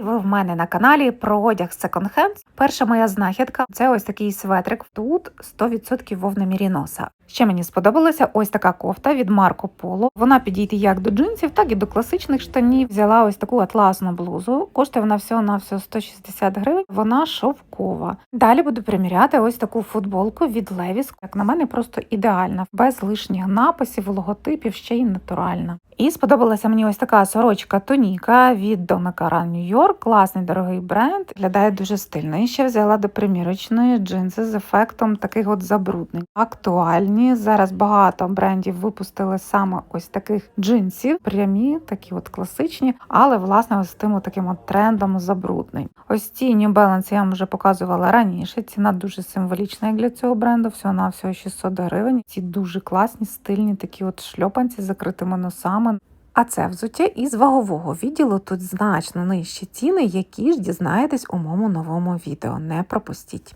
Ви в мене на каналі про одяг Hand. Перша моя знахідка це ось такий светрик. Тут 100% вовна міріноса. Ще мені сподобалася ось така кофта від Марко Поло. Вона підійде як до джинсів, так і до класичних штанів. Взяла ось таку атласну блузу. Коштує вона всього на всього 160 гривень. Вона шовкова. Далі буду приміряти ось таку футболку від Levi's. Як на мене, просто ідеальна, без лишніх написів, логотипів, ще й натуральна. І сподобалася мені ось така сорочка Тоніка від Домекара Нью-Йорк. Класний дорогий бренд. Виглядає дуже стильно. І ще взяла до примірочної джинси з ефектом таких от забруднень. Актуальні. Зараз багато брендів випустили саме ось таких джинсів. Прямі, такі от класичні, але власне ось тим таким от трендом забруднень. Ось ці New Balance я вам вже показувала раніше. Ціна дуже символічна як для цього бренду. Всього на всього 600 гривень. Ці дуже класні, стильні такі от шльопанці з закритими носами. А це взуття із вагового відділу. Тут значно нижчі ціни, які ж дізнаєтесь у моєму новому відео. Не пропустіть.